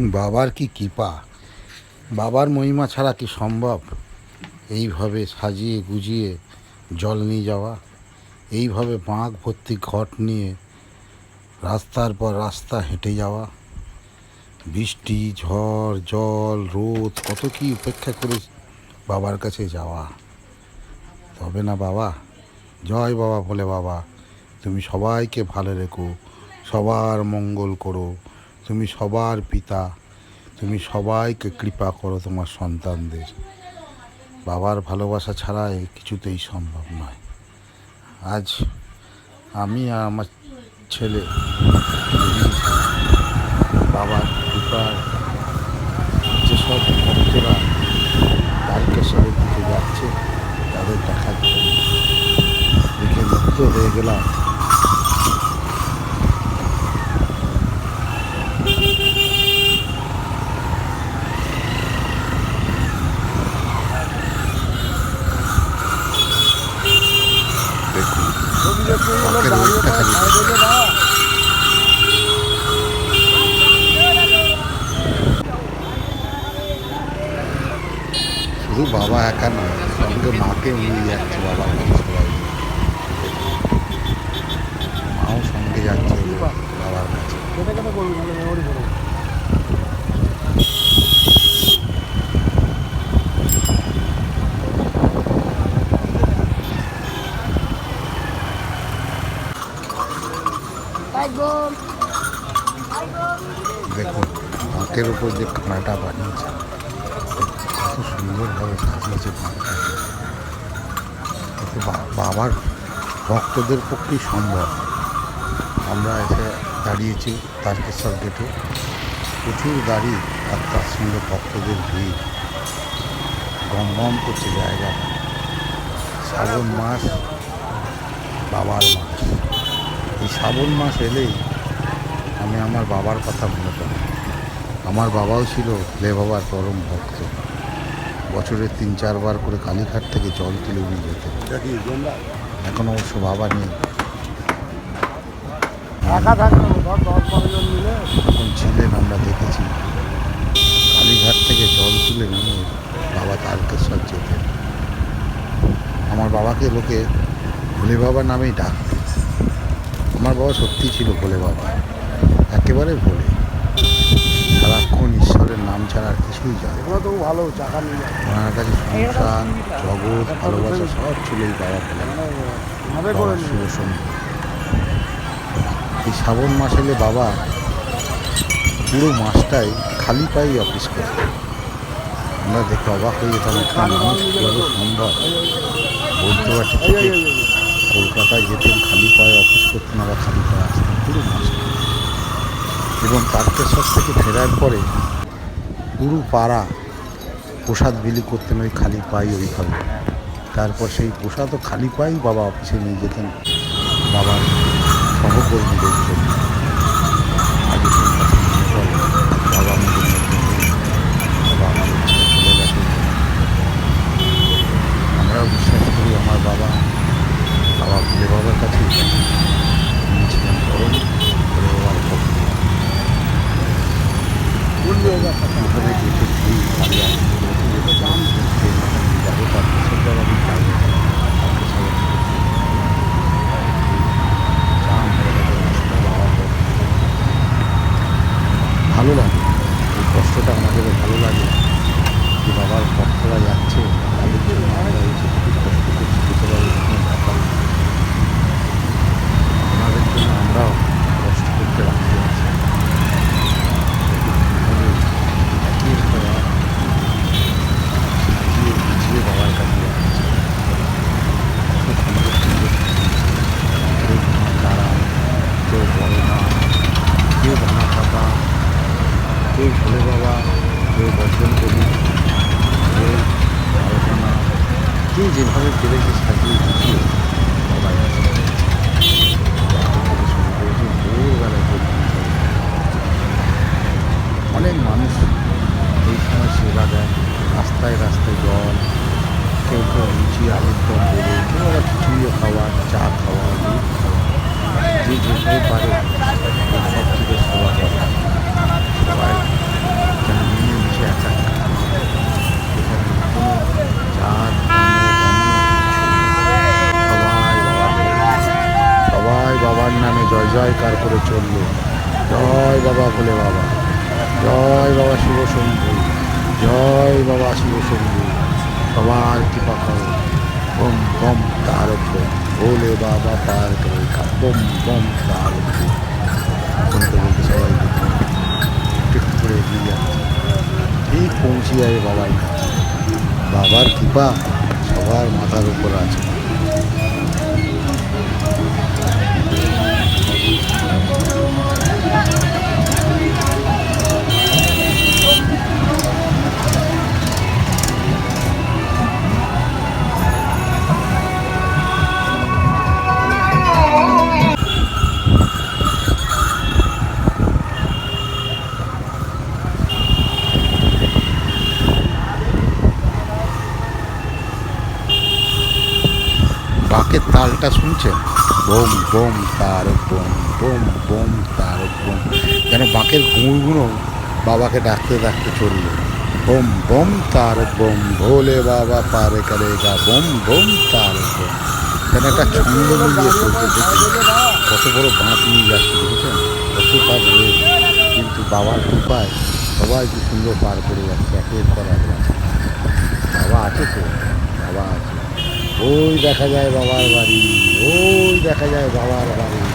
বাবার কি কৃপা? বাবার মহিমা ছাড়া কি সম্ভব? এইভাবে সাজিয়ে গুজিয়ে জল নিয়ে যাওয়া, এইভাবে বাঁক ভর্তি ঘট নিয়ে রাস্তার পর রাস্তা হেঁটে যাওয়া, বৃষ্টি, ঝড়, জল, রোদ, কত কি উপেক্ষা করে বাবার কাছে যাওয়া। তবে না বাবা, জয় বাবা বলে বাবা, তুমি সবাইকে ভালো রেখো, সবার মঙ্গল করো। তুমি সবার পিতা, তুমি সবাইকে কৃপা করো তোমার সন্তানদের। বাবার ভালোবাসা ছাড়া কিছুতেই সম্ভব নয়। আজ আমি আর আমার ছেলে বাবার কৃপার যেসব ভক্তরা তারকেশ্বরের দিকে যাচ্ছে, তাদের দেখার জন্য। দেখে মুক্ত হয়ে গেলাম দেখুন পাখির রোদটা খালি শুধু বাবা একা নয় সঙ্গে মাকে নিয়ে যাচ্ছে সবাই মাও সঙ্গে যাচ্ছে বাবার কাছে দেখুন বাঁকের উপর যে খানাটা বানিয়েছে সুন্দরভাবে সাজিয়েছে এতে বাবার ভক্তদের পক্ষেই সম্ভব। আমরা এসে দাঁড়িয়েছি তারকেশ্বর গেটে। প্রচুর গাড়ি আর তার সঙ্গে ভক্তদের ভিড়। গম গম করছে জায়গা। শ্রাবণ মাস বাবার মাস। এই শ্রাবণ মাস এলেই আমি আমার বাবার কথা মনে করি। আমার বাবাও ছিল লে বাবার পরম ভক্ত। বছরে তিন চারবার করে কালীঘাট থেকে জল তুলে উনি যেতেন এখন অবশ্য বাবা নেই। যখন ছিলেন আমরা দেখেছি। কালীঘাট থেকে জল তুলে নিয়ে বাবা তারকেশ্বর যেতেন। আমার বাবাকে লোকে ভোলে বাবা নামেই ডাকত। আমার বাবা সত্যি ছিল ভোলে বাবা। একেবারে ভোলে। ছাড়া আর কিছুই যায় ওনার কাছে সংসার জগৎ ভালোবাসা সব ছিল এই বাবা শুভ সন্ধ্যা। এই শ্রাবণ মাস এলে বাবা পুরো মাসটাই খালি পায়েই অফিস করে। আমরা দেখে অবাক হয়ে যেতাম একটা মানুষ কীভাবে সম্ভব বৈদ্যবাটি এই থেকে। কলকাতায় যেতেন খালি পায়ে অফিস করতেন আবার খালি পায়ে আসতেন। পুরো মাসটা এবং তারকেশ্বর থেকে ফেরার পরে পুরো পাড়া প্রসাদ বিলি করতেন ওই খালি পাই ওইভাবে। তারপর সেই প্রসাদও খালি পাই বাবা অফিসে নিয়ে যেতেন। বাবার সহকর্মীদের জন্য আগে সেই কথা মনে পড়ে বাবা আমাদের মধ্যে নেই। বাবা আমাদের ছেড়ে চলে গেছে আমরাও বিশ্বাস করি আমার বাবা বাবা ভোলে বাবার কাছেই গেছে তিনি ছিলেন পরম ভোলে বাবার ভক্ত কীভাবে তার রাস্তা বাবা ভক্ত। ভালো লাগে এই কষ্টটা আমাদের ভালো লাগে যে বাবার ভক্তরা যাচ্ছে, তাদের জন্য আমরা এই কষ্ট করছি যেতে পারি কোনো ব্যাপার না। ওনাদের জন্য আমরাও কষ্ট করতে রাখতে আছি একের পর এক সাজিয়ে গুছিয়ে বাবার কাছে যাচ্ছে খুব সুন্দর সুন্দর কেউ ঘাম দাঁড়ায় কেউ বড় মা কেউ দানা পাতা কেউ ভোলে বাবা কেউ বর্জন করি কেউ আলোচনা কেউ যেভাবে পেরেছে সাজিয়ে পর্যন্ত অনেক মানুষ এই সময় সেবা দেয়, রাস্তায় রাস্তায় জল, কেউ কেউ লুচি, আলুর দম দেবে কেউ আবার খিচুড়িও খাওয়া, চা খাওয়া, দুধ খাওয়া। যে যেভাবে পারে, সব থেকে সেবা করে। সবাই চলল জয় বাবা ভোলে বাবা। জয় বাবা শিব শম্ভু। জয় বাবা শিব শম্ভু। সবার কৃপা করো। বম বম তার ভোলে বাবা করে বম বম তার সবাই একটু করে ঠিক পৌঁছে যাবে বাবার কাছে। বাবার কৃপা সবার মাথার উপর আছে। বাঁকের তালটা শুনছেন বোম বোম, তার, বোম বোম বোম, তার, বোম। যেন বাঁকের ঘুঙুরগুলো বাবাকে ডাকতে ডাকতে চলল। বোম বোম, তার, বোম, ভোলে বাবা পারে করেগা। বোম বোম, তার, বোম। যেন একটা ছন্দ মিলিয়ে দেখুন। কত বড় বাঁক নিয়ে যাচ্ছে, দেখেছেন? কত তার রয়েছে কিন্তু বাবার কৃপায় সবাই কি সুন্দর পার করে যাচ্ছে, একের পর এক বাবা আছে তো? বাবা আছে। ওই দেখা যায় বাবার বাড়ি ওই দেখা যায় বাবার বাড়ি।